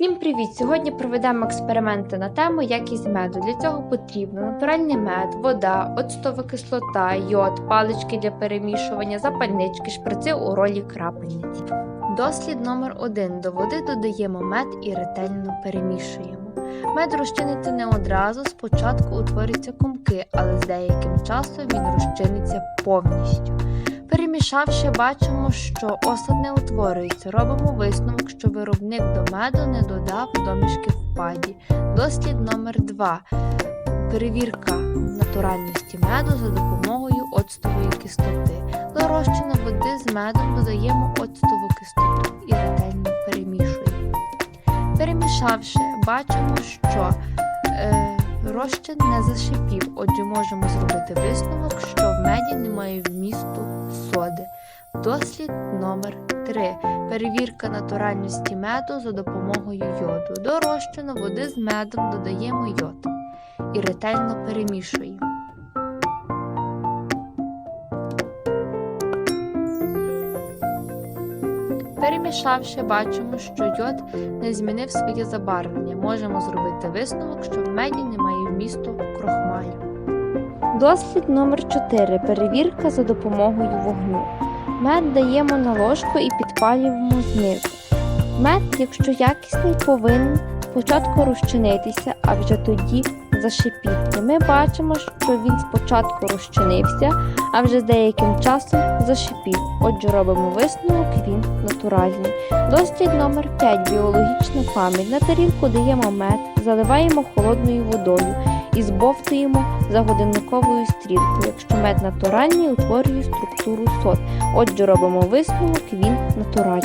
Всім привіт! Сьогодні проведемо експерименти на тему якість меду. Для цього потрібно натуральний мед, вода, оцтова кислота, йод, палички для перемішування, запальнички, шприци у ролі крапельниці. Дослід номер 1 До води додаємо мед і ретельно перемішуємо. Мед розчиниться не одразу, спочатку утворюються комки, але з деяким часом він розчиниться повністю. Перемішавши, бачимо, що осад не утворюється. Робимо висновок, що виробник до меду не додав домішки в паді. Дослід номер 2 Перевірка натуральності меду за допомогою оцтової кислоти. До розчину води з медом додаємо оцтову кислоту і ретельно перемішуємо. Перемішавши, бачимо, що розчин не зашипів, отже можемо зробити висновок, що в меді немає вмісту соди. Дослід номер 3 Перевірка натуральності меду за допомогою йоду. До розчину води з медом додаємо йод і ретельно перемішуємо. Перемішавши, бачимо, що йод не змінив своє забарвлення. Можемо зробити висновок, що в меді немає вмісту крохмалю. Дослід номер 4 Перевірка за допомогою вогню. Мед даємо на ложку і підпалюємо знизу. Мед, якщо якісний, повинен спочатку розчинитися, а вже тоді зашипіти. Ми бачимо, що він спочатку розчинився, а вже з деяким часом зашипів. Отже, робимо висновок, він натуральний. Дослід номер 5 Біологічна пам'ять. На тарілку даємо мед, заливаємо холодною водою і збовтуємо за годинниковою стрілкою. Якщо мед натуральний, утворює структуру сот. Отже, робимо висновок, він натуральний.